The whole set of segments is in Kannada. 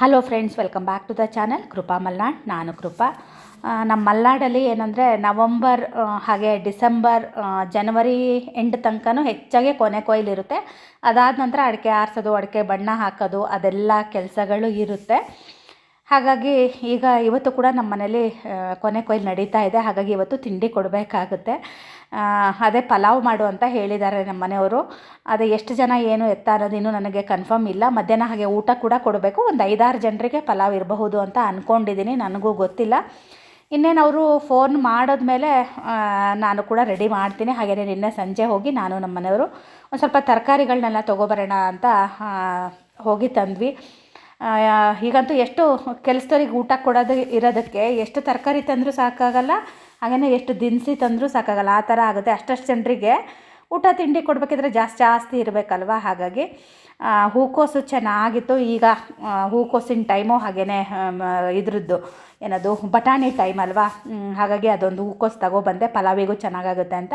Hello friends welcome back to the channel Krupa Malnad ನಾನು ಕೃಪಾ ನಮ್ಮ ಮಲ್ನಾಡಲ್ಲಿ ಏನಂದರೆ ನವಂಬರ್ ಹಾಗೆ ಡಿಸೆಂಬರ್ ಜನವರಿ ಎಂಡ್ ತನಕನೂ ಹೆಚ್ಚಾಗಿ ಕೊನೆ ಕೊಯ್ಲಿರುತ್ತೆ ಅದಾದ ನಂತರ ಅಡಿಕೆ ಆರಿಸೋದು, ಅಡಿಕೆ ಬಣ್ಣ ಹಾಕೋದು, ಅದೆಲ್ಲ ಕೆಲಸಗಳು ಇರುತ್ತೆ. ಹಾಗಾಗಿ ಈಗ ಇವತ್ತು ಕೂಡ ನಮ್ಮ ಮನೇಲಿ ಕೊನೆ ಕೊಯ್ಲು ನಡೀತಾ ಇದೆ. ಹಾಗಾಗಿ ಇವತ್ತು ತಿಂಡಿ ಕೊಡಬೇಕಾಗುತ್ತೆ. ಅದೇ ಪಲಾವ್ ಮಾಡು ಅಂತ ಹೇಳಿದ್ದಾರೆ ನಮ್ಮ ಮನೆಯವರು. ಅದೇ ಎಷ್ಟು ಜನ ಏನು ಎತ್ತ ಅನ್ನೋದಿನ್ನೂ ನನಗೆ ಕನ್ಫರ್ಮ್ ಇಲ್ಲ. ಮಧ್ಯಾಹ್ನ ಹಾಗೆ ಊಟ ಕೂಡ ಕೊಡಬೇಕು. ಒಂದು ಐದಾರು ಜನರಿಗೆ ಪಲಾವ್ ಇರಬಹುದು ಅಂತ ಅಂದ್ಕೊಂಡಿದ್ದೀನಿ ನನಗೂ ಗೊತ್ತಿಲ್ಲ. ಇನ್ನೇನು ಅವರು ಫೋನ್ ಮಾಡಿದ್ಮೇಲೆ ಮೇಲೆ ನಾನು ಕೂಡ ರೆಡಿ ಮಾಡ್ತೀನಿ. ಹಾಗೆಯೇ ನಿನ್ನೆ ಸಂಜೆ ಹೋಗಿ ನಾನು ನಮ್ಮ ಮನೆಯವರು ಒಂದು ಸ್ವಲ್ಪ ತರಕಾರಿಗಳನ್ನೆಲ್ಲ ತೊಗೊಬರೋಣ ಅಂತ ಹೋಗಿ ತಂದ್ವಿ. ಈಗಂತೂ ಎಷ್ಟು ಕೆಲಸದವ್ರಿಗೆ ಊಟ ಕೊಡೋದು ಇರೋದಕ್ಕೆ ಎಷ್ಟು ತರಕಾರಿ ತಂದರೂ ಸಾಕಾಗಲ್ಲ. ಹಾಗೆಯೇ ಎಷ್ಟು ದಿನಸಿ ತಂದರೂ ಸಾಕಾಗಲ್ಲ, ಆ ಥರ ಆಗುತ್ತೆ. ಅಷ್ಟಷ್ಟು ಜನರಿಗೆ ಊಟ ತಿಂಡಿ ಕೊಡಬೇಕಿದ್ರೆ ಜಾಸ್ತಿ ಜಾಸ್ತಿ ಇರಬೇಕಲ್ವ? ಹಾಗಾಗಿ ಹೂಕೋಸು ಚೆನ್ನಾಗಿತ್ತು. ಈಗ ಹೂಕೋಸಿನ ಟೈಮು ಹಾಗೆಯೇ ಇದ್ರದ್ದು ಏನದು, ಬಟಾಣಿ ಟೈಮ್ ಅಲ್ವಾ? ಹಾಗಾಗಿ ಅದೊಂದು ಹೂಕೋಸು ತಗೊಬಂದೆ, ಪಲಾವಿಗೂ ಚೆನ್ನಾಗಾಗುತ್ತೆ ಅಂತ.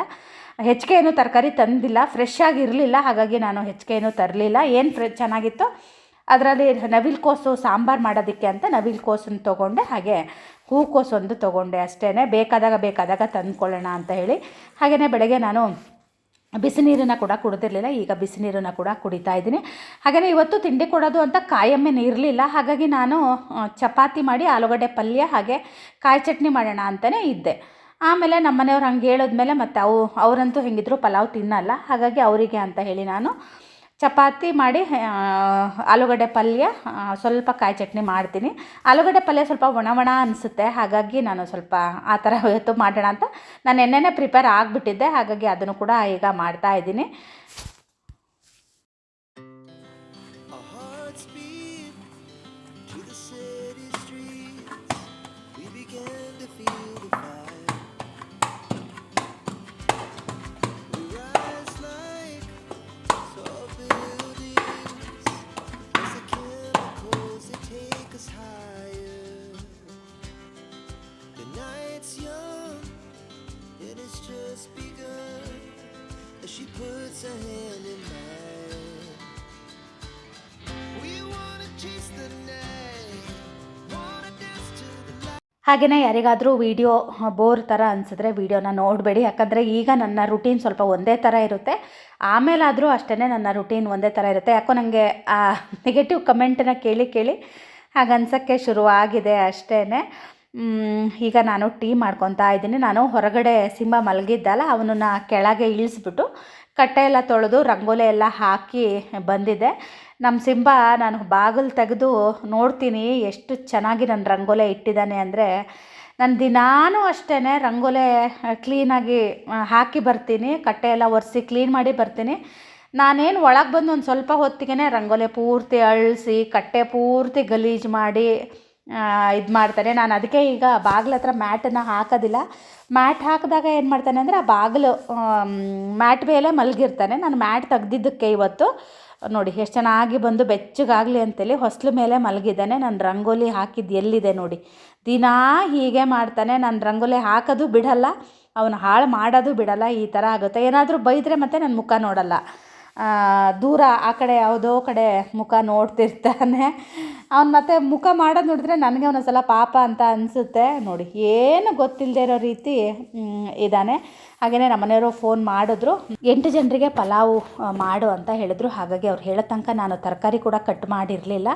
ಹೆಚ್ಚಿಗೆ ಏನು ತರಕಾರಿ ತಂದಿಲ್ಲ ಫ್ರೆಶ್ ಆಗಿರಲಿಲ್ಲ ಹಾಗಾಗಿ ನಾನು ಹೆಚ್ಚಿಗೆ ಏನು ತರಲಿಲ್ಲ. ಏನು ಫ್ರೆ, ಚೆನ್ನಾಗಿತ್ತು? ಅದರಲ್ಲಿ ನವಿಲು ಕೋಸು ಸಾಂಬಾರು ಮಾಡೋದಕ್ಕೆ ಅಂತ ನವಿಲು ಕೋಸನ್ನು ತೊಗೊಂಡೆ. ಹಾಗೆ ಹೂಕೋಸು ಒಂದು ತೊಗೊಂಡೆ ಅಷ್ಟೇ ಬೇಕಾದಾಗ ಬೇಕಾದಾಗ ತಂದ್ಕೊಳ್ಳೋಣ ಅಂತ ಹೇಳಿ. ಹಾಗೆಯೇ ಬೆಳಗ್ಗೆ ನಾನು ಬಿಸಿ ನೀರನ್ನು ಕೂಡ ಕುಡಿದಿರಲಿಲ್ಲ. ಈಗ ಬಿಸಿ ನೀರನ್ನು ಕೂಡ ಕುಡಿತಾ ಇದ್ದೀನಿ. ಹಾಗೆಯೇ ಇವತ್ತು ತಿಂಡಿ ಕೊಡೋದು ಅಂತ ಕಾಯಮ್ಮೇನು ಇರಲಿಲ್ಲ ಹಾಗಾಗಿ ನಾನು ಚಪಾತಿ ಮಾಡಿ ಆಲೂಗಡ್ಡೆ ಪಲ್ಯ ಹಾಗೆ ಕಾಯಿ ಚಟ್ನಿ ಮಾಡೋಣ ಅಂತಲೇ ಇದ್ದೆ. ಆಮೇಲೆ ನಮ್ಮ ಮನೆಯವ್ರು ಹಂಗೆ ಹೇಳಿದ್ಮೇಲೆ ಮತ್ತು ಅವು, ಅವರಂತೂ ಹೆಂಗಿದ್ರು ಪಲಾವ್ ತಿನ್ನಲ್ಲ. ಹಾಗಾಗಿ ಅವರಿಗೆ ಅಂತ ಹೇಳಿ ನಾನು ಚಪಾತಿ ಮಾಡಿ ಆಲೂಗಡ್ಡೆ ಪಲ್ಯ ಸ್ವಲ್ಪ ಕಾಯಿ ಚಟ್ನಿ ಮಾಡ್ತೀನಿ. ಆಲೂಗಡ್ಡೆ ಪಲ್ಯ ಸ್ವಲ್ಪ ಒಣ ಒಣ ಅನಿಸುತ್ತೆ, ಹಾಗಾಗಿ ನಾನು ಸ್ವಲ್ಪ ಆ ಥರ ಇವತ್ತು ಮಾಡೋಣ ಅಂತ. ನಾನು ನೆನ್ನೆನೇ ಪ್ರಿಪೇರ್ ಆಗಿಬಿಟ್ಟಿದ್ದೆ, ಹಾಗಾಗಿ ಅದನ್ನು ಕೂಡ ಈಗ ಮಾಡ್ತಾ ಇದ್ದೀನಿ. Her hand in mine. ಹಾಗೆಯೇ ಯಾರಿಗಾದರೂ ವಿಡಿಯೋ ಬೋರ್ ಥರ ಅನಿಸಿದ್ರೆ ವಿಡಿಯೋನ ನೋಡಬೇಡಿ. ಯಾಕಂದರೆ ಈಗ ನನ್ನ ರುಟೀನ್ ಸ್ವಲ್ಪ ಒಂದೇ ಥರ ಇರುತ್ತೆ. ಆಮೇಲಾದರೂ ಅಷ್ಟೇ ನನ್ನ ರುಟೀನ್ ಒಂದೇ ಥರ ಇರುತ್ತೆ. ಯಾಕೋ ನನಗೆ ಆ ನೆಗೆಟಿವ್ ಕಮೆಂಟನ್ನು ಕೇಳಿ ಕೇಳಿ ಹಾಗೆ ಅನ್ಸೋಕ್ಕೆ ಶುರುವಾಗಿದೆ ಅಷ್ಟೇ ಈಗ ನಾನು ಟೀ ಮಾಡ್ಕೊತಾ ಇದ್ದೀನಿ. ನಾನು ಹೊರಗಡೆ ಸಿಂಹ ಮಲಗಿದ್ದಲ್ಲ, ಅವನನ್ನು ಕೆಳಗೆ ಇಳಿಸ್ಬಿಟ್ಟು ಕಟ್ಟೆ ಎಲ್ಲ ತೊಳೆದು ರಂಗೋಲೆ ಎಲ್ಲ ಹಾಕಿ ಬಂದಿದ್ದೆ ನಮ್ಮ ಸಿಂಬ ನಾನು ಬಾಗಿಲು ತೆಗೆದು ನೋಡ್ತೀನಿ ಎಷ್ಟು ಚೆನ್ನಾಗಿ ನಾನು ರಂಗೋಲೆ ಇಟ್ಟಿದ್ದಾನೆ ಅಂದರೆ ನಾನು ದಿನಾನೂ ಅಷ್ಟೇ ರಂಗೋಲೆ ಕ್ಲೀನಾಗಿ ಹಾಕಿ ಬರ್ತೀನಿ, ಕಟ್ಟೆ ಎಲ್ಲ ಒರೆಸಿ ಕ್ಲೀನ್ ಮಾಡಿ ಬರ್ತೀನಿ. ನಾನೇನು ಒಳಗೆ ಬಂದು ಒಂದು ಸ್ವಲ್ಪ ಹೊತ್ತಿಗೆ ರಂಗೋಲೆ ಪೂರ್ತಿ ಅಳಿಸಿ, ಕಟ್ಟೆ ಪೂರ್ತಿ ಗಲೀಜು ಮಾಡಿ ಇದು ಮಾಡ್ತಾರೆ ನಾನು ಅದಕ್ಕೆ ಈಗ ಬಾಗಿಲ ಹತ್ರ ಮ್ಯಾಟನ್ನು ಹಾಕೋದಿಲ್ಲ. ಮ್ಯಾಟ್ ಹಾಕಿದಾಗ ಏನು ಮಾಡ್ತಾನೆ ಅಂದರೆ ಆ ಬಾಗಿಲು ಮ್ಯಾಟ್ ಮೇಲೆ ಮಲಗಿರ್ತಾನೆ. ನಾನು ಮ್ಯಾಟ್ ತೆಗ್ದಿದ್ದಕ್ಕೆ ಇವತ್ತು, ನೋಡಿ ಎಷ್ಟು ಚೆನ್ನಾಗಿ ಬಂದು ಬೆಚ್ಚಗಾಗಲಿ ಅಂತೇಳಿ ಹೊಸ್ಲು ಮೇಲೆ ಮಲಗಿದ್ದಾನೆ. ನಾನು ರಂಗೋಲಿ ಹಾಕಿದ್ದು ಎಲ್ಲಿದೆ ನೋಡಿ. ದಿನಾ ಹೀಗೆ ಮಾಡ್ತಾನೆ. ನಾನು ರಂಗೋಲಿ ಹಾಕೋದು ಬಿಡಲ್ಲ. ಅವನು ಹಾಳು ಮಾಡೋದು ಬಿಡಲ್ಲ. ಈ ಥರ ಆಗುತ್ತೆ. ಏನಾದರೂ ಬೈದರೆ ಮತ್ತೆ ನನ್ನ ಮುಖ ನೋಡಲ್ಲ. ದೂರ ಆ ಕಡೆ ಯಾವುದೋ ಕಡೆ ಮುಖ ನೋಡ್ತಿರ್ತಾನೆ. ಅವ್ನು ಮತ್ತೆ ಮುಖ ಮಾಡೋದು ನೋಡಿದ್ರೆ ನನಗೆ ಒಂದೊಂದು ಸಲ ಪಾಪ ಅಂತ ಅನಿಸುತ್ತೆ. ನೋಡಿ, ಏನು ಗೊತ್ತಿಲ್ಲದೆ ಇರೋ ರೀತಿ ಇದ್ದಾನೆ. ಹಾಗೆಯೇ ನಮ್ಮ ಮನೆಯವರು ಫೋನ್ ಮಾಡಿದ್ರು. ಎಂಟು ಜನರಿಗೆ ಪಲಾವು ಮಾಡು ಅಂತ ಹೇಳಿದ್ರು. ಹಾಗಾಗಿ ಅವ್ರು ಹೇಳೋ ತನಕ ನಾನು ತರಕಾರಿ ಕೂಡ ಕಟ್ ಮಾಡಿರಲಿಲ್ಲ.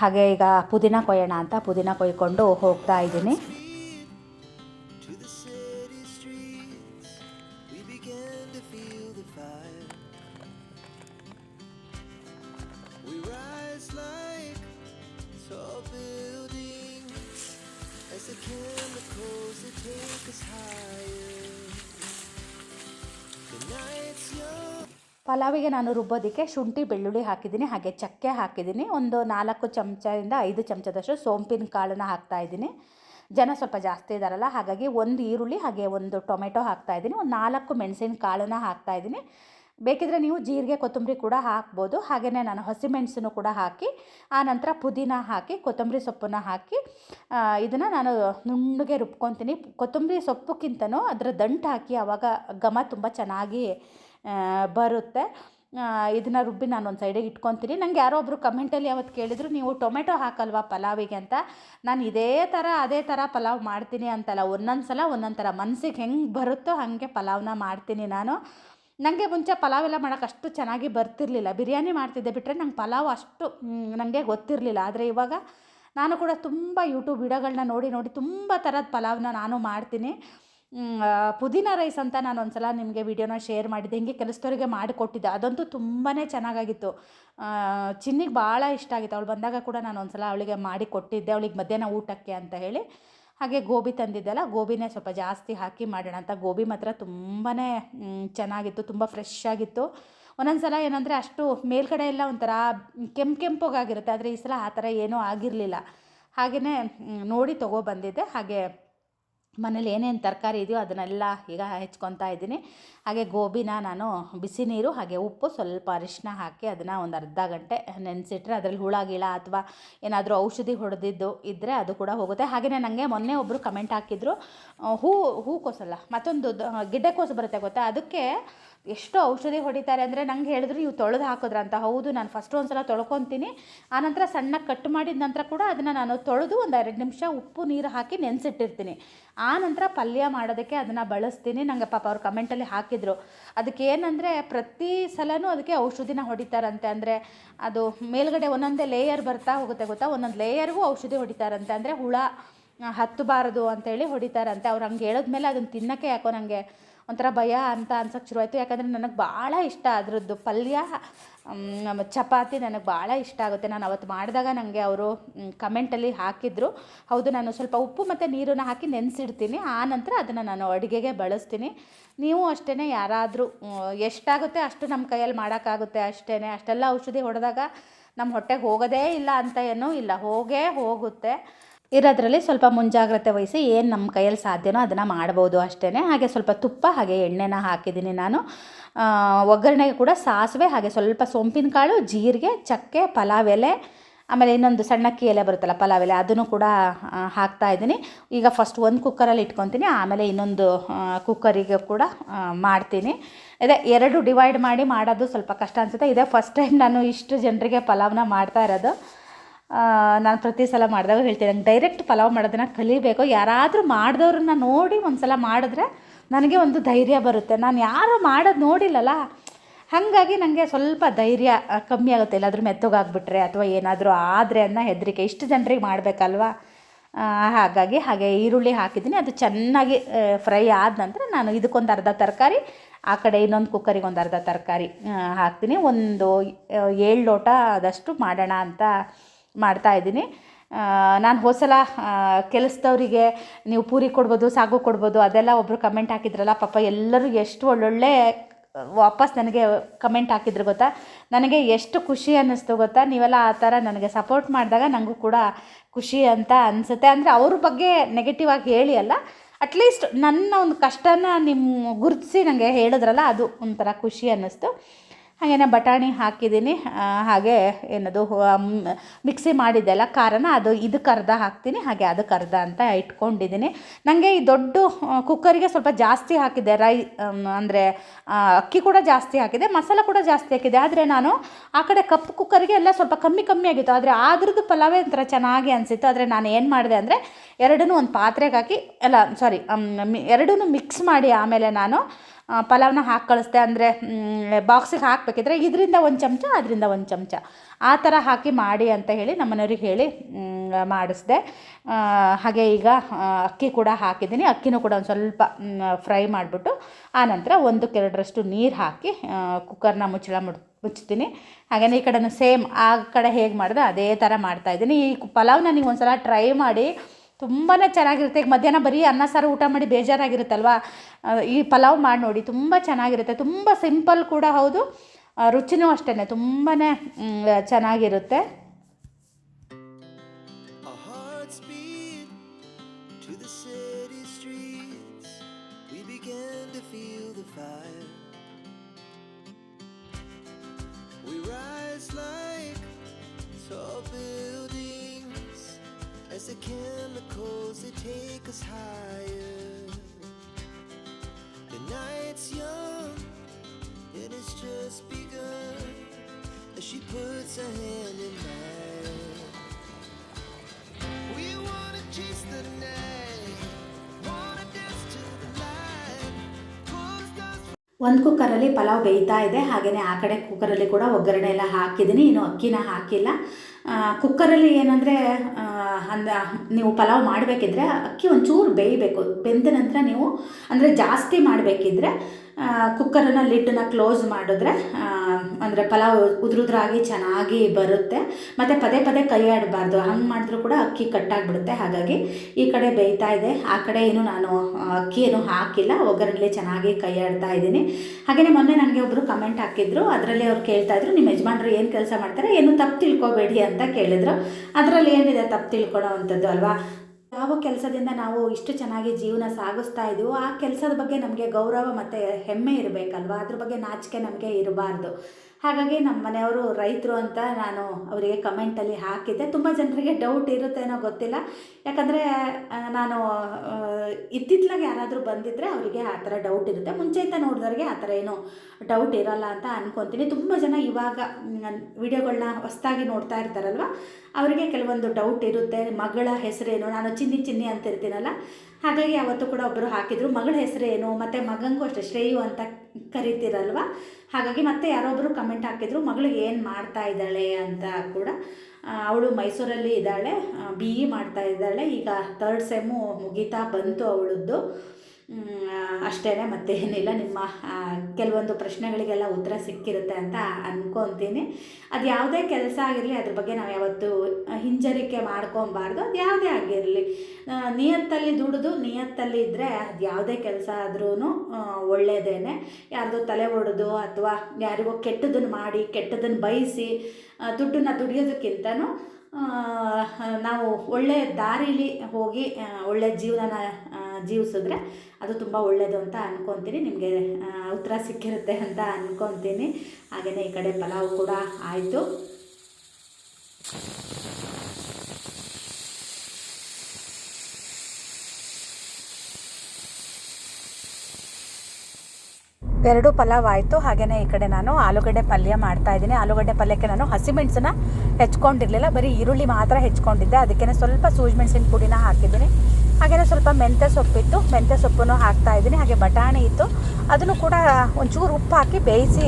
ಹಾಗೆ ಈಗ ಪುದೀನ ಕೊಯ್ಯೋಣ ಅಂತ ಪುದೀನ ಕೊಯ್ಕೊಂಡು ಹೋಗ್ತಾ ಇದ್ದೀನಿ. Like tall buildings as the chemicals that take us higher. The night's young. ಪಲಾವಿಗೆ ನಾನು ರುಬ್ಬೋದಕ್ಕೆ ಶುಂಠಿ, ಬೆಳ್ಳುಳ್ಳಿ ಹಾಕಿದ್ದೀನಿ, ಹಾಗೆ ಚಕ್ಕೆ ಹಾಕಿದ್ದೀನಿ. ಒಂದು ನಾಲ್ಕು ಚಮಚದಿಂದ ಐದು ಚಮಚದಷ್ಟು ಸೋಂಪಿನ ಕಾಳನ್ನು ಹಾಕ್ತಾ ಇದ್ದೀನಿ. ಜನ ಸ್ವಲ್ಪ ಜಾಸ್ತಿ ಇದ್ದಾರಲ್ಲ ಹಾಗಾಗಿ ಒಂದು ಈರುಳ್ಳಿ, ಹಾಗೆ ಒಂದು ಟೊಮೆಟೊ ಹಾಕ್ತಾಯಿದ್ದೀನಿ ಒಂದು ನಾಲ್ಕು ಮೆಣಸಿನ ಕಾಳನ್ನ ಹಾಕ್ತಾಯಿದ್ದೀನಿ ಬೇಕಿದ್ರೆ ನೀವು ಜೀರಿಗೆ, ಕೊತ್ತಂಬರಿ ಕೂಡ ಹಾಕ್ಬೋದು. ಹಾಗೆಯೇ ನಾನು ಹಸಿಮೆಣಸನ್ನು ಕೂಡ ಹಾಕಿ, ಆ ನಂತರ ಪುದೀನ ಹಾಕಿ, ಕೊತ್ತಂಬರಿ ಸೊಪ್ಪನ್ನು ಹಾಕಿ ಇದನ್ನು ನಾನು ನುಣ್ಣಗೆ ರುಬ್ಕೊತೀನಿ. ಕೊತ್ತಂಬರಿ ಸೊಪ್ಪಕ್ಕಿಂತನೂ ಅದರ ದಂಟು ಹಾಕಿ ಆವಾಗ ಘಮ ತುಂಬ ಚೆನ್ನಾಗಿ ಬರುತ್ತೆ. ಇದನ್ನು ರುಬ್ಬಿ ನಾನು ಒಂದು ಸೈಡಿಗೆ ಇಟ್ಕೊತೀನಿ. ನನಗೆ ಯಾರೋ ಒಬ್ಬರು ಕಮೆಂಟಲ್ಲಿ ಯಾವತ್ತು ಕೇಳಿದ್ರು, ನೀವು ಟೊಮೆಟೊ ಹಾಕಲ್ವಾ ಪಲಾವಿಗೆ? ಅಂತ. ನಾನು ಇದೇ ಥರ ಅದೇ ಥರ ಪಲಾವ್ ಮಾಡ್ತೀನಿ ಅಂತಲ್ಲ. ಒಂದೊಂದು ಸಲ ಒಂದೊಂದು ಥರ ಮನಸ್ಸಿಗೆ ಹೆಂಗೆ ಬರುತ್ತೋ ಹಾಗೆ ಪಲಾವ್ನ ಮಾಡ್ತೀನಿ ನಾನು. ನನಗೆ ಮುಂಚೆ ಪಲಾವ್ ಎಲ್ಲ ಮಾಡೋಕೆ ಅಷ್ಟು ಚೆನ್ನಾಗಿ ಬರ್ತಿರ್ಲಿಲ್ಲ. ಬಿರಿಯಾನಿ ಮಾಡ್ತಿದ್ದೆ ಬಿಟ್ಟರೆ ನಂಗೆ ಪಲಾವ್ ಅಷ್ಟು ನನಗೆ ಗೊತ್ತಿರಲಿಲ್ಲ. ಆದರೆ ಇವಾಗ ನಾನು ಕೂಡ ತುಂಬ ಯೂಟ್ಯೂಬ್ ವಿಡಿಯೋಗಳನ್ನ ನೋಡಿ ನೋಡಿ ತುಂಬ ಥರದ ಪಲಾವ್ನ ನಾನು ಮಾಡ್ತೀನಿ. ಪುದೀನ ರೈಸ್ ಅಂತ ನಾನು ಒಂದು ಸಲ ನಿಮಗೆ ವಿಡಿಯೋನ ಶೇರ್ ಮಾಡಿದ್ದೆ. ಹಿಂಗೆ ಕೆಲಸದವರಿಗೆ ಮಾಡಿಕೊಟ್ಟಿದ್ದೆ. ಅದಂತೂ ತುಂಬಾ ಚೆನ್ನಾಗಾಗಿತ್ತು. ಚಿನ್ನಿಗೆ ಭಾಳ ಇಷ್ಟ ಆಗಿತ್ತು. ಅವಳು ಬಂದಾಗ ಕೂಡ ನಾನು ಒಂದು ಸಲ ಅವಳಿಗೆ ಮಾಡಿ ಕೊಟ್ಟಿದ್ದೆ. ಅವಳಿಗೆ ಮಧ್ಯಾಹ್ನ ಊಟಕ್ಕೆ ಅಂತ ಹೇಳಿ. ಹಾಗೆ ಗೋಬಿ ತಂದಿದ್ದಲ್ಲ, ಗೋಬಿನೇ ಸ್ವಲ್ಪ ಜಾಸ್ತಿ ಹಾಕಿ ಮಾಡೋಣ ಅಂತ. ಗೋಬಿ ಮಾತ್ರ ತುಂಬಾ ಚೆನ್ನಾಗಿತ್ತು, ತುಂಬ ಫ್ರೆಶ್ ಆಗಿತ್ತು. ಒಂದೊಂದು ಸಲ ಏನಂದರೆ ಅಷ್ಟು ಮೇಲ್ಗಡೆ ಎಲ್ಲ ಒಂಥರ ಕೆಂಪು ಕೆಂಪಗಾಗಿರುತ್ತೆ, ಆದರೆ ಈ ಸಲ ಆ ಥರ ಏನೂ ಆಗಿರಲಿಲ್ಲ. ಹಾಗೆಯೇ ನೋಡಿ ತೊಗೊಬಂದಿದ್ದೆ ಹಾಗೆ ಮನೇಲಿ ಏನೇನು ತರಕಾರಿ ಇದೆಯೋ ಅದನ್ನೆಲ್ಲ ಈಗ ಹೆಚ್ಕೊತಾ ಇದ್ದೀನಿ. ಹಾಗೆ ಗೋಬಿನ ನಾನು ಬಿಸಿ ನೀರು, ಹಾಗೆ ಉಪ್ಪು, ಸ್ವಲ್ಪ ಅರಿಶಿನ ಹಾಕಿ ಅದನ್ನು ಒಂದು ಅರ್ಧ ಗಂಟೆ ನೆನೆಸಿಟ್ರೆ ಅದರಲ್ಲಿ ಹುಳ, ಗಿಳ ಅಥವಾ ಏನಾದರೂ ಔಷಧಿ ಹೊಡೆದಿದ್ದು ಇದ್ದರೆ ಅದು ಕೂಡ ಹೋಗುತ್ತೆ. ಹಾಗೆಯೇ ನನಗೆ ಮೊನ್ನೆ ಒಬ್ಬರು ಕಮೆಂಟ್ ಹಾಕಿದ್ರು, ಹೂ, ಹೂಕೋಸಲ್ಲ? ಮತ್ತೊಂದು ಗಿಡ್ಡೆ ಗಿಡ್ಡೆಕೋಸು ಬರುತ್ತೆ ಗೊತ್ತಾ? ಅದಕ್ಕೆ ಎಷ್ಟು ಔಷಧಿ ಹೊಡಿತಾರೆ ಅಂದರೆ ನಂಗೆ ಹೇಳಿದ್ರು ನೀವು ತೊಳೆದು ಹಾಕಿದ್ರ ಅಂತ ಹೌದು, ನಾನು ಫಸ್ಟ್ ಒಂದು ಸಲ ತೊಳ್ಕೊತೀನಿ ಆನಂತರ ಸಣ್ಣ ಕಟ್ ಮಾಡಿದ ನಂತರ ಕೂಡ ಅದನ್ನು ನಾನು ತೊಳೆದು ಒಂದು ಎರಡು ನಿಮಿಷ ಉಪ್ಪು, ನೀರು ಹಾಕಿ ನೆನೆಸಿಟ್ಟಿರ್ತೀನಿ. ಆ ನಂತರ ಪಲ್ಯ ಮಾಡೋದಕ್ಕೆ ಅದನ್ನು ಬಳಸ್ತೀನಿ. ನಂಗೆ ಪಾಪ ಅವ್ರು ಕಮೆಂಟಲ್ಲಿ ಹಾಕಿದರು. ಅದಕ್ಕೆ ಏನಂದರೆ ಪ್ರತಿ ಸಲನೂ ಅದಕ್ಕೆ ಔಷಧಿನ ಹೊಡಿತಾರಂತೆ. ಅಂದರೆ ಅದು ಮೇಲ್ಗಡೆ ಒಂದೊಂದೇ ಲೇಯರ್ ಬರ್ತಾ ಹೋಗುತ್ತೆ ಗೊತ್ತಾ? ಒಂದೊಂದು ಲೇಯರ್ಗೂ ಔಷಧಿ ಹೊಡಿತಾರಂತೆ. ಅಂದರೆ ಹುಳ, ಹತ್ತಬಾರದು ಅಂತೇಳಿ ಹೊಡಿತಾರಂತೆ. ಅವ್ರು ಹಂಗೆ ಹೇಳಿದ್ಮೇಲೆ ಅದನ್ನು ತಿನ್ನೋಕ್ಕೆ ಯಾಕೋ ನನಗೆ ಒಂಥರ ಭಯ ಅಂತ ಅನ್ಸಕ್ಕೆ ಶುರುವಾಯಿತು ಯಾಕಂದರೆ ನನಗೆ ಭಾಳ ಇಷ್ಟ ಅದರದ್ದು ಪಲ್ಯ ಚಪಾತಿ ನನಗೆ ಭಾಳ ಇಷ್ಟ ಆಗುತ್ತೆ. ನಾನು ಅವತ್ತು ಮಾಡಿದಾಗ ನನಗೆ ಅವರು ಕಮೆಂಟಲ್ಲಿ ಹಾಕಿದ್ರು. ಹೌದು, ನಾನು ಸ್ವಲ್ಪ ಉಪ್ಪು ಮತ್ತು ನೀರನ್ನು ಹಾಕಿ ನೆನೆಸಿಡ್ತೀನಿ. ಆ ನಂತರ ಅದನ್ನು ನಾನು ಅಡುಗೆಗೆ ಬಳಸ್ತೀನಿ. ನೀವು ಅಷ್ಟೇ ಯಾರಾದರೂ ಎಷ್ಟಾಗುತ್ತೆ ಅಷ್ಟು ನಮ್ಮ ಕೈಯಲ್ಲಿ ಮಾಡೋಕ್ಕಾಗುತ್ತೆ ಅಷ್ಟೇ ಅಷ್ಟೆಲ್ಲ ಔಷಧಿ ಹೊಡೆದಾಗ ನಮ್ಮ ಹೊಟ್ಟೆಗೆ ಹೋಗೋದೇ ಇಲ್ಲ ಅಂತ ಏನೂ ಇಲ್ಲ. ಹೋಗೇ ಹೋಗುತ್ತೆ. ಇರೋದ್ರಲ್ಲಿ ಸ್ವಲ್ಪ ಮುಂಜಾಗ್ರತೆ ವಹಿಸಿ ಏನು ನಮ್ಮ ಕೈಯಲ್ಲಿ ಸಾಧ್ಯನೋ ಅದನ್ನು ಮಾಡ್ಬೋದು ಅಷ್ಟೇ ಹಾಗೆ ಸ್ವಲ್ಪ ತುಪ್ಪ, ಹಾಗೆ ಎಣ್ಣೆನ ಹಾಕಿದ್ದೀನಿ ನಾನು. ಒಗ್ಗರಣೆಗೆ ಕೂಡ ಸಾಸಿವೆ, ಹಾಗೆ ಸ್ವಲ್ಪ ಸೊಂಪಿನ ಕಾಳು ಜೀರಿಗೆ, ಚಕ್ಕೆ, ಪಲಾವ್ ಎಲೆ, ಆಮೇಲೆ ಇನ್ನೊಂದು ಸಣ್ಣಕ್ಕಿ ಎಲೆ ಬರುತ್ತಲ್ಲ ಪಲಾವ್ ಎಲೆ, ಅದನ್ನು ಕೂಡ ಹಾಕ್ತಾ ಇದ್ದೀನಿ. ಈಗ ಫಸ್ಟ್ ಒಂದು ಕುಕ್ಕರಲ್ಲಿ ಇಟ್ಕೊತೀನಿ, ಆಮೇಲೆ ಇನ್ನೊಂದು ಕುಕ್ಕರಿಗೆ ಕೂಡ ಮಾಡ್ತೀನಿ. ಅದೇ ಎರಡು ಡಿವೈಡ್ ಮಾಡಿ ಮಾಡೋದು ಸ್ವಲ್ಪ ಕಷ್ಟ ಅನಿಸುತ್ತೆ. ಇದೇ ಫಸ್ಟ್ ಟೈಮ್ ನಾನು ಇಷ್ಟು ಜನರಿಗೆ ಪಲಾವ್ನ ಮಾಡ್ತಾ ಇರೋದು. ನಾನು ಪ್ರತಿ ಸಲ ಮಾಡಿದಾಗ ಹೇಳ್ತೀನಿ, ನಂಗೆ ಡೈರೆಕ್ಟ್ ಪಲಾವ್ ಮಾಡೋದನ್ನು ಕಲಿಬೇಕು. ಯಾರಾದರೂ ಮಾಡಿದವ್ರನ್ನ ನೋಡಿ ಒಂದು ಸಲ ಮಾಡಿದ್ರೆ ನನಗೆ ಒಂದು ಧೈರ್ಯ ಬರುತ್ತೆ. ನಾನು ಯಾರು ಮಾಡೋದು ನೋಡಿಲ್ಲಲ್ಲ, ಹಾಗಾಗಿ ನನಗೆ ಸ್ವಲ್ಪ ಧೈರ್ಯ ಕಮ್ಮಿ ಆಗುತ್ತೆ. ಎಲ್ಲಾದರೂ ಮೆತ್ತಗಾಗ್ಬಿಟ್ರೆ ಅಥವಾ ಏನಾದರೂ ಆದರೆ ಅನ್ನೋ ಹೆದರಿಕೆ, ಇಷ್ಟು ಜನರಿಗೆ ಮಾಡಬೇಕಲ್ವಾ? ಹಾಗಾಗಿ ಹಾಗೆ ಈರುಳ್ಳಿ ಹಾಕಿದ್ದೀನಿ. ಅದು ಚೆನ್ನಾಗಿ ಫ್ರೈ ಆದ ನಂತರ ನಾನು ಇದಕ್ಕೊಂದು ಅರ್ಧ ತರಕಾರಿ, ಆ ಕಡೆ ಇನ್ನೊಂದು ಕುಕ್ಕರಿಗೆ ಒಂದು ಅರ್ಧ ತರಕಾರಿ ಹಾಕ್ತೀನಿ. ಒಂದು ಏಳು ಲೋಟ ಆದಷ್ಟು ಮಾಡೋಣ ಅಂತ ಮಾಡ್ತಾ ಇದ್ದೀನಿ. ನಾನು ಹೋದ್ಸಲ ಕೆಲಸದವರಿಗೆ ನೀವು ಪೂರಿ ಕೊಡ್ಬೋದು, ಸಾಗು ಕೊಡ್ಬೋದು, ಅದೆಲ್ಲ ಒಬ್ಬರು ಕಮೆಂಟ್ ಹಾಕಿದ್ರಲ್ಲ, ಪಾಪ ಎಲ್ಲರೂ ಎಷ್ಟು ಒಳ್ಳೊಳ್ಳೆ, ವಾಪಸ್ ನನಗೆ ಕಮೆಂಟ್ ಹಾಕಿದ್ರು ಗೊತ್ತಾ? ನನಗೆ ಎಷ್ಟು ಖುಷಿ ಅನ್ನಿಸ್ತು ಗೊತ್ತಾ? ನೀವೆಲ್ಲ ಆ ಥರ ನನಗೆ ಸಪೋರ್ಟ್ ಮಾಡಿದಾಗ ನನಗೂ ಕೂಡ ಖುಷಿ ಅಂತ ಅನಿಸುತ್ತೆ. ಅಂದರೆ ಅವ್ರ ಬಗ್ಗೆ ನೆಗೆಟಿವ್ ಆಗಿ ಹೇಳಿ ಅಲ್ಲ ಅಟ್ಲೀಸ್ಟ್ ನನ್ನ ಒಂದು ಕಷ್ಟನ ನಿಮ್ಮ ಗುರುತಿಸಿ ನನಗೆ ಹೇಳಿದ್ರಲ್ಲ, ಅದು ಒಂಥರ ಖುಷಿ ಅನ್ನಿಸ್ತು. ಹಾಗೆಯೇ ಬಟಾಣಿ ಹಾಕಿದ್ದೀನಿ. ಹಾಗೆ ಏನದು ಮಿಕ್ಸಿ ಮಾಡಿದ್ದೆಲ್ಲ ಖಾರನ ಅದು ಇದಕ್ಕೆ ಅರ್ಧ ಹಾಕ್ತೀನಿ, ಹಾಗೆ ಅದಕ್ಕೆ ಅರ್ಧ ಅಂತ ಇಟ್ಕೊಂಡಿದ್ದೀನಿ. ನನಗೆ ಈ ದೊಡ್ಡ ಕುಕ್ಕರಿಗೆ ಸ್ವಲ್ಪ ಜಾಸ್ತಿ ಹಾಕಿದ್ದೆ ರೈ ಅಂದರೆ ಅಕ್ಕಿ ಕೂಡ ಜಾಸ್ತಿ ಹಾಕಿದೆ, ಮಸಾಲ ಕೂಡ ಜಾಸ್ತಿ ಹಾಕಿದೆ. ಆದರೆ ನಾನು ಆ ಕಡೆ ಕಪ್ಪು ಕುಕ್ಕರಿಗೆ ಎಲ್ಲ ಸ್ವಲ್ಪ ಕಮ್ಮಿ ಕಮ್ಮಿ ಆಗಿತ್ತು. ಆದರೆ ಅದ್ರದ್ದು ಪಲಾವೇ ಒಂಥರ ಚೆನ್ನಾಗಿ ಅನಿಸಿತ್ತು. ಆದರೆ ನಾನು ಏನು ಮಾಡಿದೆ ಅಂದರೆ ಎರಡನ್ನೂ ಒಂದು ಪಾತ್ರೆಗೆ ಹಾಕಿ ಎಲ್ಲ ಸಾರಿ ಎರಡೂ ಮಿಕ್ಸ್ ಮಾಡಿ ಆಮೇಲೆ ನಾನು ಪಲಾವ್ನ ಹಾಕಿ ಕಳಿಸ್ದೆ. ಅಂದರೆ ಬಾಕ್ಸಿಗೆ ಹಾಕಬೇಕಿದ್ರೆ ಇದರಿಂದ ಒಂದು ಚಮಚ ಅದರಿಂದ ಒಂದು ಚಮಚ. ಆ ಥರ ಹಾಕಿ ಮಾಡಿ ಅಂತ ಹೇಳಿ ನಮ್ಮನೆಯವ್ರಿಗೆ ಹೇಳಿ ಮಾಡಿಸ್ದೆ. ಹಾಗೆ ಈಗ ಅಕ್ಕಿ ಕೂಡ ಹಾಕಿದ್ದೀನಿ. ಅಕ್ಕಿನೂ ಕೂಡ ಒಂದು ಸ್ವಲ್ಪ ಫ್ರೈ ಮಾಡಿಬಿಟ್ಟು ಆನಂತರ ಒಂದಕ್ಕೆರಡರಷ್ಟು ನೀರು ಹಾಕಿ ಕುಕ್ಕರ್ನ ಮುಚ್ಚಳ ಮುಡ್ ಮುಚ್ತೀನಿ ಹಾಗೆಯೇ ಈ ಕಡೆನೂ ಸೇಮ್ ಆ ಕಡೆ ಹೇಗೆ ಮಾಡಿದೆ ಅದೇ ಥರ ಮಾಡ್ತಾಯಿದ್ದೀನಿ ಈ ಪಲಾವ್ನ ನೀವು ಒಂದು ಸಲ ಟ್ರೈ ಮಾಡಿ ತುಂಬಾ ಚೆನ್ನಾಗಿರುತ್ತೆ. ಈಗ ಮಧ್ಯಾಹ್ನ ಬರೀ ಅನ್ನ, ಸಾರು, ಊಟ ಮಾಡಿ ಬೇಜಾರಾಗಿರುತ್ತಲ್ವಾ? ಈ ಪಲಾವ್ ಮಾಡಿ ನೋಡಿ, ತುಂಬ ಚೆನ್ನಾಗಿರುತ್ತೆ. ತುಂಬ ಸಿಂಪಲ್ ಕೂಡ ಹೌದು. ರುಚಿನೂ ಅಷ್ಟೇ ತುಂಬಾ ಚೆನ್ನಾಗಿರುತ್ತೆ. The chemicals they take us higher. The night's young and it's just begun as she puts her hand in mine. We wanna chase the night, ಒಂದು ಕುಕ್ಕರಲ್ಲಿ ಪಲಾವ್ ಬೇಯ್ತಾ ಇದೆ ಹಾಗೆಯೇ ಆ ಕಡೆ ಕುಕ್ಕರಲ್ಲಿ ಕೂಡ ಒಗ್ಗರಣೆ ಎಲ್ಲ ಹಾಕಿದ್ದೀನಿ ಇನ್ನು ಅಕ್ಕಿನ ಹಾಕಿಲ್ಲ ಕುಕ್ಕರಲ್ಲಿ ಏನಂದರೆ ನೀವು ಪಲಾವ್ ಮಾಡಬೇಕಿದ್ರೆ ಅಕ್ಕಿ ಒಂಚೂರು ಬೇಯಬೇಕು. ಬೆಂದ ನಂತರ ನೀವು ಅಂದರೆ ಜಾಸ್ತಿ ಮಾಡಬೇಕಿದ್ರೆ ಕುಕ್ಕರನ್ನು ಲಿಡ್ಡನ್ನ ಕ್ಲೋಸ್ ಮಾಡಿದ್ರೆ ಅಂದರೆ ಪಲಾವ್ ಉದ್ರುದ್ರಾಗಿ ಚೆನ್ನಾಗಿ ಬರುತ್ತೆ. ಮತ್ತು ಪದೇ ಪದೇ ಕೈ ಆಡಬಾರ್ದು. ಹಂಗೆ ಮಾಡಿದ್ರೂ ಕೂಡ ಅಕ್ಕಿ ಕಟ್ಟಾಗ್ಬಿಡುತ್ತೆ. ಹಾಗಾಗಿ ಈ ಕಡೆ ಬೇಯ್ತಾ ಇದೆ. ಆ ಕಡೆ ಏನು ನಾನು ಅಕ್ಕಿ ಏನು ಹಾಕಿಲ್ಲ. ಒಗ್ಗರಣೆಲಿ ಚೆನ್ನಾಗಿ ಕೈ ಆಡ್ತಾ ಇದ್ದೀನಿ. ಹಾಗೆಯೇ ಮೊನ್ನೆ ನನಗೆ ಒಬ್ಬರು ಕಮೆಂಟ್ ಹಾಕಿದ್ರು. ಅದರಲ್ಲಿ ಅವ್ರು ಕೇಳ್ತಾ ಇದ್ರು, ನಿಮ್ಮ ಯಜಮಾನ್ರು ಏನು ಕೆಲಸ ಮಾಡ್ತಾರೆ? ಏನು ತಪ್ಪು ತಿಳ್ಕೊಬೇಡಿ ಅಂತ ಕೇಳಿದ್ರು. ಅದರಲ್ಲಿ ಏನಿದೆ ತಪ್ಪು ತಿಳ್ಕೊಳೋ ಅಂಥದ್ದು ಅಲ್ವಾ? ಯಾವ ಕೆಲಸದಿಂದ ನಾವು ಇಷ್ಟು ಚೆನ್ನಾಗಿ ಜೀವನ ಸಾಗಿಸ್ತಾ ಇದ್ದೀವೋ ಆ ಕೆಲಸದ ಬಗ್ಗೆ ನಮಗೆ ಗೌರವ ಮತ್ತು ಹೆಮ್ಮೆ ಇರಬೇಕಲ್ವಾ? ಅದ್ರ ಬಗ್ಗೆ ನಾಚಿಕೆ ನಮಗೆ ಇರಬಾರ್ದು. ಹಾಗಾಗಿ ನಮ್ಮ ಮನೆಯವರು ರೈತರು ಅಂತ ನಾನು ಅವರಿಗೆ ಕಮೆಂಟಲ್ಲಿ ಹಾಕಿದ್ದೆ. ತುಂಬ ಜನರಿಗೆ ಡೌಟ್ ಇರುತ್ತೇನೋ ಗೊತ್ತಿಲ್ಲ. ಯಾಕಂದರೆ ನಾನು ಇತ್ತಿತ್ತಲಾಗೆ ಯಾರಾದರೂ ಬಂದಿದ್ದರೆ ಅವರಿಗೆ ಆ ಥರ ಡೌಟ್ ಇರುತ್ತೆ. ಮುಂಚೆಯಿಂದ ನೋಡಿದವ್ರಿಗೆ ಆ ಥರ ಏನು ಡೌಟ್ ಇರೋಲ್ಲ ಅಂತ ಅಂದ್ಕೊತೀನಿ ತುಂಬ ಜನ ಇವಾಗ ವಿಡಿಯೋಗಳನ್ನ ಹೊಸ್ತಾಗಿ ನೋಡ್ತಾ ಇರ್ತಾರಲ್ವ? ಅವರಿಗೆ ಕೆಲವೊಂದು ಡೌಟ್ ಇರುತ್ತೆ, ಮಗಳ ಹೆಸರೇನು, ನಾನು ಚಿನ್ನಿ ಚಿನ್ನಿ ಅಂತ ಇರ್ತೀನಲ್ಲ ಹಾಗಾಗಿ ಅವತ್ತು ಕೂಡ ಒಬ್ಬರು ಹಾಕಿದರು, ಮಗಳ ಹೆಸರೇನು, ಮತ್ತು ಮಗಂಗೂ ಅಷ್ಟೇ, ಶ್ರೇಯು ಅಂತ ಕರಿತೀರಲ್ವ? ಹಾಗಾಗಿ ಮತ್ತೆ ಯಾರೊಬ್ಬರು ಕಮೆಂಟ್ ಹಾಕಿದ್ರು, ಮಗಳು ಏನು ಮಾಡ್ತಾ ಇದ್ದಾಳೆ ಅಂತ ಕೂಡ ಅವಳು ಮೈಸೂರಲ್ಲಿ ಇದ್ದಾಳೆ ಬಿ ಇ ಮಾಡ್ತಾ ಇದ್ದಾಳೆ, ಈಗ ತರ್ಡ್ ಸೆಮ್ಮು ಮುಗೀತಾ ಬಂತು ಅವಳದ್ದು. ಅಷ್ಟೇ ಮತ್ತೇನಿಲ್ಲ ನಿಮ್ಮ ಕೆಲವೊಂದು ಪ್ರಶ್ನೆಗಳಿಗೆಲ್ಲ ಉತ್ತರ ಸಿಕ್ಕಿರುತ್ತೆ ಅಂತ ಅಂದ್ಕೊತೀನಿ ಅದು ಯಾವುದೇ ಕೆಲಸ ಆಗಿರಲಿ, ಅದ್ರ ಬಗ್ಗೆ ನಾವು ಯಾವತ್ತೂ ಹಿಂಜರಿಕೆ ಮಾಡ್ಕೊಬಾರ್ದು ಅದು ಯಾವುದೇ ಆಗಿರಲಿ. ನಿಯತ್ತಲ್ಲಿ ದುಡಿದು, ನಿಯತ್ತಲ್ಲಿ ಇದ್ದರೆ ಅದು ಯಾವುದೇ ಕೆಲಸ ಆದ್ರೂ ಒಳ್ಳೆಯದೇನೆ ಯಾರ್ದು ತಲೆ ಒಡೆದು, ಅಥವಾ ಯಾರಿಗೋ ಕೆಟ್ಟದನ್ನು ಮಾಡಿ ಕೆಟ್ಟದನ್ನು ಬಯಸಿ ದುಡ್ಡನ್ನು ದುಡಿಯೋದಕ್ಕಿಂತನೂ ನಾವು ಒಳ್ಳೆಯ ದಾರಿಲಿ ಹೋಗಿ ಒಳ್ಳೆಯ ಜೀವನನ ಜೀವಿಸಿದ್ರೆ ಅದು ತುಂಬ ಒಳ್ಳೆಯದು ಅಂತ ಅನ್ಕೊತೀನಿ. ನಿಮಗೆ ಉತ್ತರ ಸಿಕ್ಕಿರುತ್ತೆ ಅಂತ ಅಂದ್ಕೊತೀನಿ ಹಾಗೆಯೇ ಈ ಕಡೆ ಪಲಾವ್ ಕೂಡ ಆಯಿತು. ಎರಡು ಪಲಾವ್ ಆಯಿತು. ಹಾಗೆಯೇ ಈ ಕಡೆ ನಾನು ಆಲೂಗಡ್ಡೆ ಪಲ್ಯ ಮಾಡ್ತಾ ಇದ್ದೀನಿ. ಆಲೂಗಡ್ಡೆ ಪಲ್ಯಕ್ಕೆ ನಾನು ಹಸಿಮೆಣಸನ್ನ ಹೆಚ್ಕೊಂಡಿರಲಿಲ್ಲ. ಬರೀ ಈರುಳ್ಳಿ ಮಾತ್ರ ಹೆಚ್ಕೊಂಡಿದ್ದೆ. ಅದಕ್ಕೆ ಸ್ವಲ್ಪ ಸೂಜಿ ಮೆಣಸಿನ ಪುಡಿನ ಹಾಕಿದ್ದೀನಿ. ಹಾಗೆಯೇ ಸ್ವಲ್ಪ ಮೆಂತ್ಯ ಸೊಪ್ಪಿತ್ತು ಮೆಂತ್ಯ ಸೊಪ್ಪನ್ನು ಹಾಕ್ತಾ ಇದ್ದೀನಿ. ಹಾಗೆ ಬಟಾಣಿ ಇತ್ತು. ಅದನ್ನು ಕೂಡ ಒಂಚೂರು ಉಪ್ಪು ಹಾಕಿ ಬೇಯಿಸಿ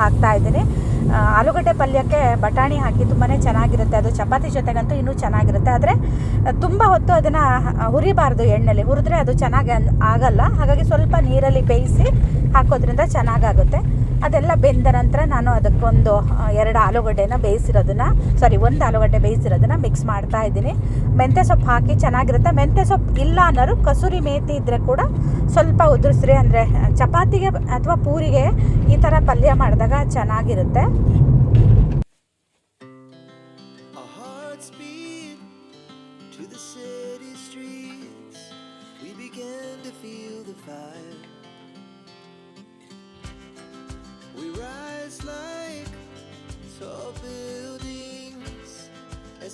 ಹಾಕ್ತಾ ಇದ್ದೀನಿ. ಆಲೂಗಡ್ಡೆ ಪಲ್ಯಕ್ಕೆ ಬಟಾಣಿ ಹಾಕಿ ತುಂಬಾ ಚೆನ್ನಾಗಿರುತ್ತೆ. ಅದು ಚಪಾತಿ ಜೊತೆಗಂತೂ ಇನ್ನೂ ಚೆನ್ನಾಗಿರುತ್ತೆ. ಆದರೆ, ತುಂಬ ಹೊತ್ತು ಅದನ್ನು ಹುರಿಬಾರ್ದು ಎಣ್ಣೆಲಿ. ಹುರಿದ್ರೆ ಅದು ಚೆನ್ನಾಗಿ ಆಗಲ್ಲ. ಹಾಗಾಗಿ ಸ್ವಲ್ಪ ನೀರಲ್ಲಿ ಬೇಯಿಸಿ ಹಾಕೋದ್ರಿಂದ ಚೆನ್ನಾಗಾಗುತ್ತೆ. ಅದೆಲ್ಲ ಬೆಂದ ನಂತರ ನಾನು ಅದಕ್ಕೊಂದು ಎರಡು ಆಲೂಗಡ್ಡೆನ ಬೇಯಿಸಿರೋದನ್ನು ಸಾರಿ ಒಂದು ಆಲೂಗಡ್ಡೆ ಬೇಯಿಸಿರೋದನ್ನು ಮಿಕ್ಸ್ ಮಾಡ್ತಾ ಇದ್ದೀನಿ. ಮೆಂತ್ಯ ಸೊಪ್ಪು ಹಾಕಿ ಚೆನ್ನಾಗಿರುತ್ತೆ. ಮೆಂತ್ಯ ಸೊಪ್ಪು ಇಲ್ಲ ಅನ್ನೋರು ಕಸೂರಿ ಮೇತಿ ಇದ್ದರೆ ಕೂಡ ಸ್ವಲ್ಪ ಉದುರಿಸ್ರಿ. ಅಂದರೆ ಚಪಾತಿಗೆ ಅಥವಾ ಪೂರಿಗೆ ಈ ಥರ ಪಲ್ಯ ಮಾಡಿದಾಗ ಚೆನ್ನಾಗಿರುತ್ತೆ.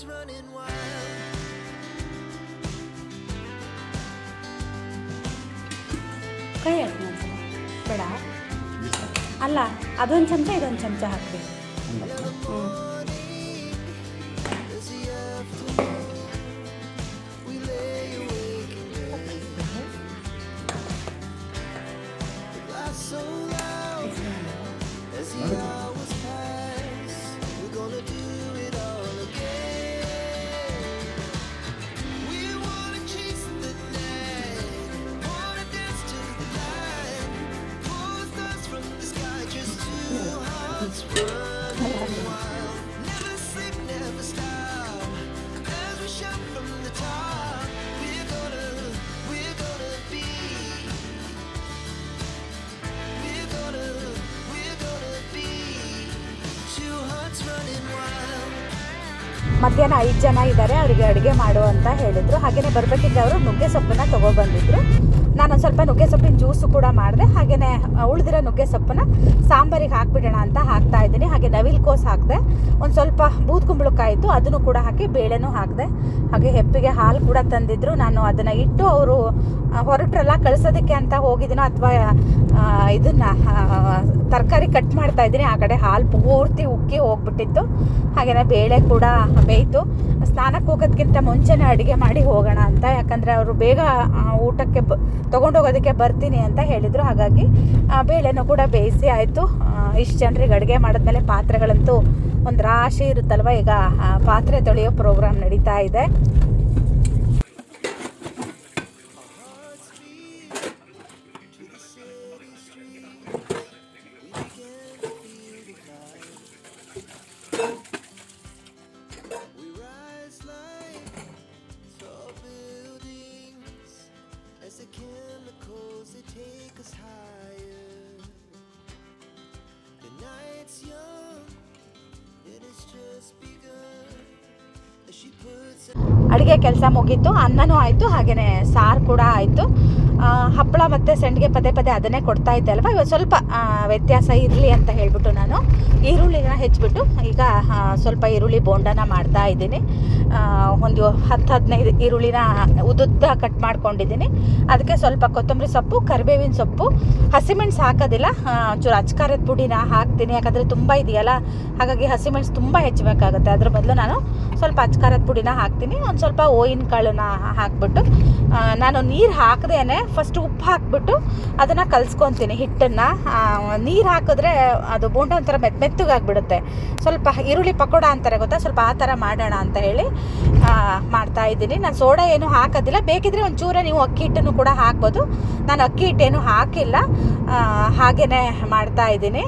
Hearts running wild. ಕೈ ಹಾಕಿ ಬೇಡ. ಅಲ್ಲ ಅದೊಂದು ಚಮಚ ಇದೊಂದು ಚಮಚ ಹಾಕಬೇಕು. ಮಧ್ಯಾಹ್ನ ಐದು ಜನ ಇದ್ದಾರೆ, ಅವರಿಗೆ ಅಡುಗೆ ಮಾಡು ಅಂತ ಹೇಳಿದ್ರು. ಹಾಗೆಯೇ ಬರಬೇಕಿದ್ರೆ ಅವರು ನುಗ್ಗೆ ಸೊಪ್ಪನ್ನ ತೊಗೊಬಂದಿದ್ರು. ನಾನು ಸ್ವಲ್ಪ ನುಗ್ಗೆ ಸೊಪ್ಪಿನ ಜ್ಯೂಸು ಕೂಡ ಮಾಡಿದೆ. ಹಾಗೆಯೇ ಉಳಿದಿರೋ ನುಗ್ಗೆ ಸೊಪ್ಪನ್ನ ಸಾಂಬಾರಿಗೆ ಹಾಕ್ಬಿಡೋಣ ಅಂತ ಹಾಕ್ತಾ ಇದ್ದೀನಿ. ಹಾಗೆ ನವಿಲ್ ಕೋಸ್ ಹಾಕಿದೆ. ಒಂದು ಸ್ವಲ್ಪ ಬೂದ್ ಕುಂಬಳಕಾಯಿ ಇತ್ತು, ಅದನ್ನು ಕೂಡ ಹಾಕಿ ಬೇಳೆನೂ ಹಾಕಿದೆ. ಹಾಗೆ ಹೆಪ್ಪಿಗೆ ಹಾಲು ಕೂಡ ತಂದಿದ್ರು. ನಾನು ಅದನ್ನು ಇಟ್ಟು ಅವರು ಹೊರಟ್ರಲ್ಲ, ಕಳಿಸೋದಕ್ಕೆ ಅಂತ ಹೋಗಿದ್ದೀನೋ ಅಥವಾ ಇದನ್ನು ತರಕಾರಿ ಕಟ್ ಮಾಡ್ತಾ ಇದ್ದೀನಿ. ಆ ಕಡೆ ಹಾಲು ಪೂರ್ತಿ ಉಕ್ಕಿ ಹೋಗ್ಬಿಟ್ಟಿತ್ತು. ಹಾಗೆಯೇ ಬೇಳೆ ಕೂಡ ಬೇಯಿತು. ಸ್ನಾನಕ್ಕೆ ಹೋಗೋದಕ್ಕಿಂತ ಮುಂಚೆನೇ ಅಡುಗೆ ಮಾಡಿ ಹೋಗೋಣ ಅಂತ. ಯಾಕಂದರೆ ಅವರು ಬೇಗ ಊಟಕ್ಕೆ ಬ ತೊಗೊಂಡೋಗೋದಕ್ಕೆ ಬರ್ತೀನಿ ಅಂತ ಹೇಳಿದರು. ಹಾಗಾಗಿ ಬೇಳೆನೂ ಕೂಡ ಬೇಯಿಸಿ ಆಯಿತು. ಇಷ್ಟು ಜನರಿಗೆ ಅಡುಗೆ ಮಾಡಿದ್ಮೇಲೆ ಪಾತ್ರೆಗಳಂತೂ ಒಂದು ರಾಶಿ ಇರುತ್ತಲ್ವ? ಈಗ ಪಾತ್ರೆ ತೊಳೆಯೋ ಪ್ರೋಗ್ರಾಮ್ ನಡೀತಾ ಇದೆ. ಅಡುಗೆ ಕೆಲಸ ಮುಗೀತು, ಅನ್ನನೂ ಆಯಿತು ಹಾಗೆಯೇ ಸಾರು ಕೂಡ ಆಯಿತು. ಹಪ್ಪಳ ಮತ್ತು ಸಂಡಿಗೆ ಪದೇ ಪದೇ ಅದನ್ನೇ ಕೊಡ್ತಾ ಇದ್ದೆ ಅಲ್ವಾ? ಇವತ್ತು ಸ್ವಲ್ಪ ವ್ಯತ್ಯಾಸ ಇರಲಿ ಅಂತ ಹೇಳಿಬಿಟ್ಟು ನಾನು ಈರುಳ್ಳಿನ ಹೆಚ್ಚಿಬಿಟ್ಟು ಈಗ ಸ್ವಲ್ಪ ಈರುಳ್ಳಿ ಬೋಂಡನ ಮಾಡ್ತಾ ಇದ್ದೀನಿ. ಒಂದು ಹತ್ತು ಹದಿನೈದು ಈರುಳ್ಳಿನ ಉದ್ದುದ್ದ ಕಟ್ ಮಾಡ್ಕೊಂಡಿದ್ದೀನಿ. ಅದಕ್ಕೆ ಸ್ವಲ್ಪ ಕೊತ್ತಂಬರಿ ಸೊಪ್ಪು, ಕರಿಬೇವಿನ ಸೊಪ್ಪು, ಹಸಿಮೆಣಸು ಹಾಕೋದಿಲ್ಲ. ಒಂಚೂರು ಅಚ್ಕಾರದ ಪುಡಿನ ಹಾಕ್ತೀನಿ. ಯಾಕಂದರೆ ತುಂಬ ಇದೆಯಲ್ಲ, ಹಾಗಾಗಿ ಹಸಿಮೆಣಸು ತುಂಬ ಹೆಚ್ಚಬೇಕಾಗುತ್ತೆ. ಅದ್ರ ಬದಲು ನಾನು ಸ್ವಲ್ಪ ಅಚ್ಕಾರದ ಪುಡಿನ ಹಾಕ್ತೀನಿ. ಒಂದು ಸ್ವಲ್ಪ ಓಯಿನ ಕಾಳನ್ನ ಹಾಕ್ಬಿಟ್ಟು ನಾನು ನೀರು ಹಾಕದೇನೆ ಫಸ್ಟ್ ಉಪ್ಪು ಹಾಕ್ಬಿಟ್ಟು ಅದನ್ನು ಕಲಿಸ್ಕೊತೀನಿ ಹಿಟ್ಟನ್ನು. ನೀರು ಹಾಕಿದ್ರೆ ಅದು ಬೋಂಡ ಒಂಥರ ಮೆತ್ತ ಮೆತ್ತಗಾಗ್ಬಿಡುತ್ತೆ. ಸ್ವಲ್ಪ ಈರುಳ್ಳಿ ಪಕೋಡ ಅಂತಾರೆ ಗೊತ್ತಾ? ಸ್ವಲ್ಪ ಆ ಥರ ಮಾಡೋಣ ಅಂತ ಹೇಳಿ ಮಾಡ್ತಾ ಇದ್ದೀನಿ. ನಾನು ಸೋಡಾ ಏನು ಹಾಕೋದಿಲ್ಲ. ಬೇಕಿದ್ರೆ ಒಂಚೂರ ನೀವು ಅಕ್ಕಿ ಹಿಟ್ಟನ್ನು ಕೂಡ ಹಾಕ್ಬೋದು. ನಾನು ಅಕ್ಕಿ ಹಿಟ್ಟೇನು ಹಾಕಿಲ್ಲ. ಹಾಗೆಯೇ ಮಾಡ್ತಾ ಇದ್ದೀನಿ.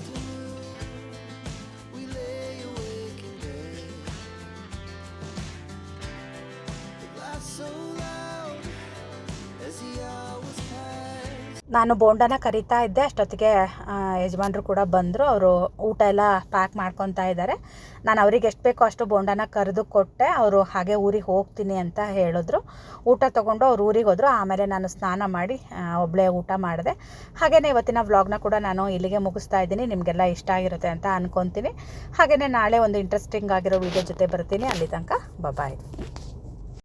loved. ನಾನು ಬೋಂಡನ ಕರಿತಾ ಇದ್ದೆ. ಅಷ್ಟೊತ್ತಿಗೆ ಯಜಮಾನರು ಕೂಡ ಬಂದರು. ಅವರು ಊಟ ಎಲ್ಲ ಪ್ಯಾಕ್ ಮಾಡ್ಕೊತಾ ಇದ್ದಾರೆ. ನಾನು ಅವ್ರಿಗೆ ಎಷ್ಟು ಬೇಕೋ ಅಷ್ಟು ಬೋಂಡನ ಕರೆದು ಕೊಟ್ಟೆ. ಅವರು ಹಾಗೆ ಊರಿಗೆ ಹೋಗ್ತೀನಿ ಅಂತ ಹೇಳಿದ್ರು. ಊಟ ತೊಗೊಂಡು ಅವ್ರು ಊರಿಗೆ ಹೋದರು. ಆಮೇಲೆ ನಾನು ಸ್ನಾನ ಮಾಡಿ ಒಬ್ಬಳೇ ಊಟ ಮಾಡಿದೆ. ಹಾಗೆಯೇ ಇವತ್ತಿನ ವ್ಲಾಗ್ನ ಕೂಡ ನಾನು ಇಲ್ಲಿಗೆ ಮುಗಿಸ್ತಾ ಇದ್ದೀನಿ. ನಿಮಗೆಲ್ಲ ಇಷ್ಟ ಆಗಿರುತ್ತೆ ಅಂತ ಅಂದ್ಕೊತೀನಿ ಹಾಗೆಯೇ ನಾಳೆ ಒಂದು ಇಂಟ್ರೆಸ್ಟಿಂಗ್ ಆಗಿರೋ ವಿಡಿಯೋ ಜೊತೆ ಬರ್ತೀನಿ. ಅಲ್ಲಿ ತನಕ ಬಾಯ್